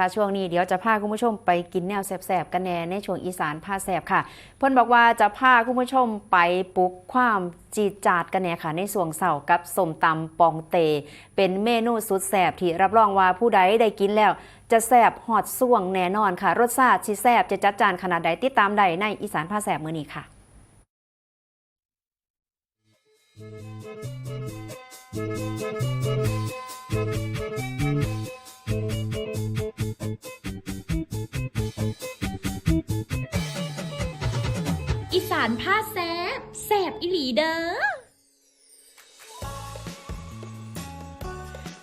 ค่ะช่วงนี้เดี๋ยวจะพาคุณผู้ชมไปกินแนวแสบๆกันแน่ในช่วงอีสานพาแสบค่ะเพิ่นบอกว่าจะพาคุณผู้ชมไปปลุกความจีจาดกันแน่ค่ะ ในส่วงเสาร์กับสมตำปองเต เป็นเมนูสุดแสบที่รับรองว่าผู้ใดได้กินแล้ว จะแสบหอดส่วงแน่นอนค่ะ รสชาติสิแสบจะจัดจานขนาดใดติดตามใดในอีสานพาแสบมื้อนี้ค่ะ อีสานผ้าแซบแซบอีหลีเด้อ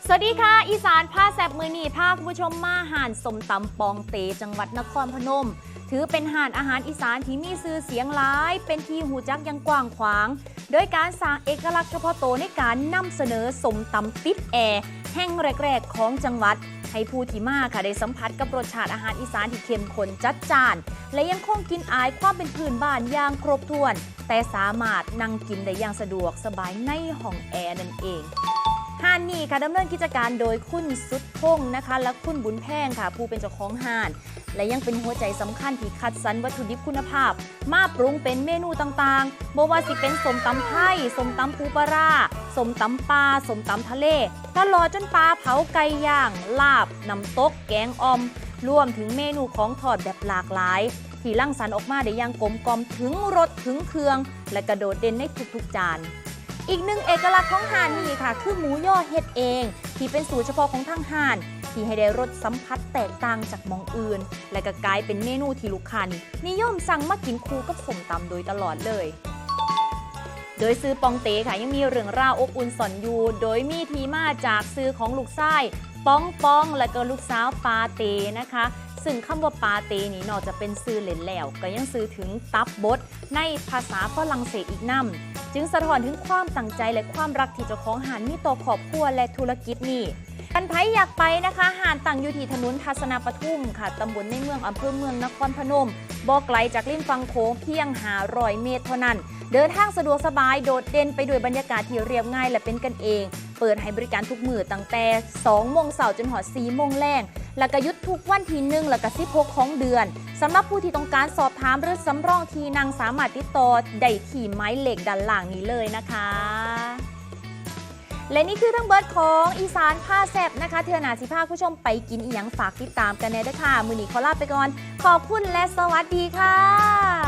สวัสดีค่ะ อีสานผ้าแซบมือนีพาคุณผู้ชมมาห่านสมตำปองเตจังหวัดนครพนม ถือเป็นห่านอาหารอีสานที่มีซื่อเสียงหลาย เป็นที่หูจักยังกว้างขวาง โดยการสร้างเอกลักษณ์เฉพาะตัวในการนำเสนอสมตำติดแอร์แห่งแรก ๆ ของจังหวัด ให้ผู้ที่มาค่ะได้สัมผัสกับรสชาติอาหารอีสานที่เข้มข้นจัดจ้าน และยังคงกินอายความเป็นพื้นบ้านอย่างครบถ้วน แต่สามารถนั่งกินได้อย่างสะดวกสบายในห้องแอร์นั่นเองห้านนี้ค่ะดำเนินกิจการโดยคุณสุดพงษ์นะคะ และคุณบุญแพงค่ะ ผู้เป็นเจ้าของห้าน และยังเป็นหัวใจสำคัญที่คัดสรรวัตถุดิบคุณภาพ มาปรุงเป็นเมนูต่างๆบ่ว่าสิเป็นสมตำไทยสมตำปูปลาราสมตำปลาสมตำทะเลตลอดจนปลาเผาไก่ย่าง ลาบน้ำตก แกงออมรวมถึงเมนูของทอดแบบหลากหลาย ที่ร่างสรรค์ออกมาได้อย่างกลมกลอมถึงรสถึงเครื่อง และกระโดดเด่นในทุกๆจานอีกหนึ่งเอกลักษณ์ของห่านนี่ค่ะ คือหมูย่อเฮ็ดเอง ที่เป็นสูตรเฉพาะของทางห่าน ที่ให้ได้รสสัมผัสแตกต่างจากมองอื่น และก็กลายเป็นเมนูที่ลูกค้านี่นิยมสั่งมากินคู่กับสมตำโดยตลอดเลย โดยซื้อปองเตค่ะยังมีเรื่องราวอบอุ่นสอนอยู่ โดยมีทีมาจากซื้อของลูกชายป้องป้องและก็ลูกสาวปาเตนะคะ ซึ่งคำว่าปาเตนี่นอกจากเป็นซื้อเล่นแล้ว ก็ยังซื้อถึงตับบดในภาษาฝรั่งเศสอีกนำจึงสะท้อนถึงความตั้งใจและความรักที่เจ้าของหานมีต่อครอบครัวและธุรกิจนี่ กันไผอยากไปนะคะหานตั้งอยู่ที่ถนนทัศนาปทุมค่ะตำบลในเมืองอำเภอเมืองนครพนมบ่ไกลจากริมฝั่งโค้งเพียงหาร้อยเมตรเท่านั้น เดินทางสะดวกสบายโดดเด่นไปด้วยบรรยากาศที่เรียบง่ายและเป็นกันเอง เปิดให้บริการทุกมือตั้งแต่2โมงเสาร์จนหอด4โมงแรงและก็ยุดทุกวันที่1และก็16ของเดือนสำหรับผู้ที่ต้องการสอบถามหรือสำรองทีนางสามารถติดต่อได้ที่ไม้เหล็กด้านล่างนี้เลยนะคะ และนี่คือทั้งเบิร์ดของอีสานผ้าแซบนะคะ เทือหนาสิพาผู้ชมไปกินอีหยังฝากติดตามกันแน่ด้วยค่ะ มือนีขอลาไปก่อน ขอบคุณและสวัสดีค่ะ